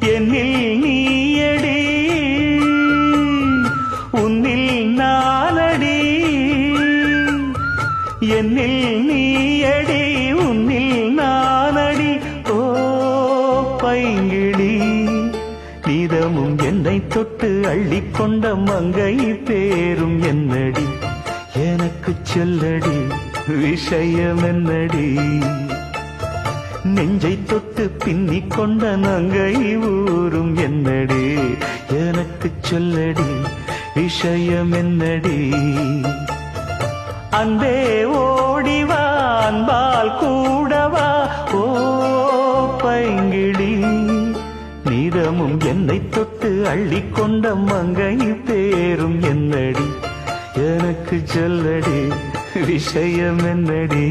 என்னில் நீயடி உன்னில் நானடி. என்னில் நீயடி உன்னில் நானடி. ஓ பைங்கிடி நீதமும் என்னை தொட்டு அள்ளிக்கொண்ட மங்கை பேரும் என்னடி. எனக்கு சொல்லடி விஷயம் என்னடி நெஞ்சை தொட்டு பின்னிக் கொண்ட நங்கை ஊரும் என்னடி? எனக்கு சொல்லடி விஷயம் என்னடி? அன்பே ஓடிவா அன்பால் கூடவா ஓ பைங்கிடி நீதமும் என்னை தொட்டு அள்ளி கொண்ட மங்கை பேரும் என்னடி? எனக்கு சொல்லடி விஷயம் என்னடி?